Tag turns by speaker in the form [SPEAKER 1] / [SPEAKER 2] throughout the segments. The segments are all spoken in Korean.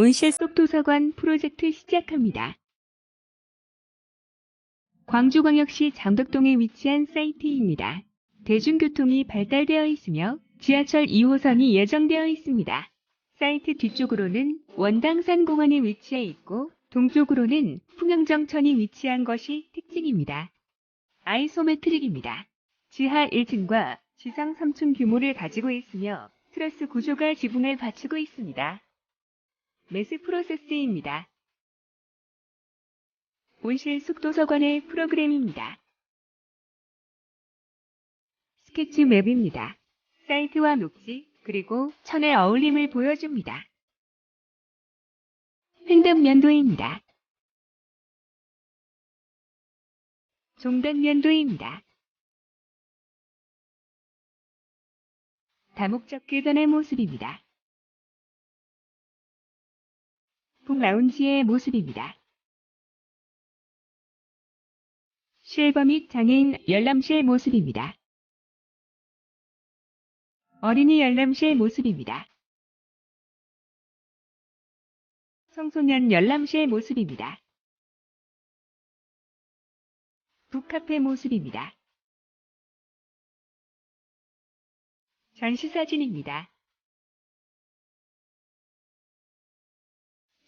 [SPEAKER 1] 온실 속 도서관 프로젝트 시작합니다. 광주광역시 장덕동에 위치한 사이트입니다. 대중교통이 발달되어 있으며 지하철 2호선이 예정되어 있습니다. 사이트 뒤쪽으로는 원당산 공원이 위치해 있고 동쪽으로는 풍영정천이 위치한 것이 특징입니다. 아이소메트릭입니다. 지하 1층과 지상 3층 규모를 가지고 있으며 트러스 구조가 지붕을 받치고 있습니다. 매스 프로세스입니다. 온실 속도서관의 프로그램입니다. 스케치 맵입니다. 사이트와 녹지, 그리고 천의 어울림을 보여줍니다. 횡단 면도입니다. 종단 면도입니다. 다목적 계단의 모습입니다. 북 라운지의 모습입니다. 실버 및 장애인 열람실 모습입니다. 어린이 열람실 모습입니다. 청소년 열람실 모습입니다. 북카페 모습입니다. 전시사진입니다.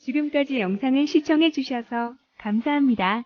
[SPEAKER 1] 지금까지 영상을 시청해 주셔서 감사합니다.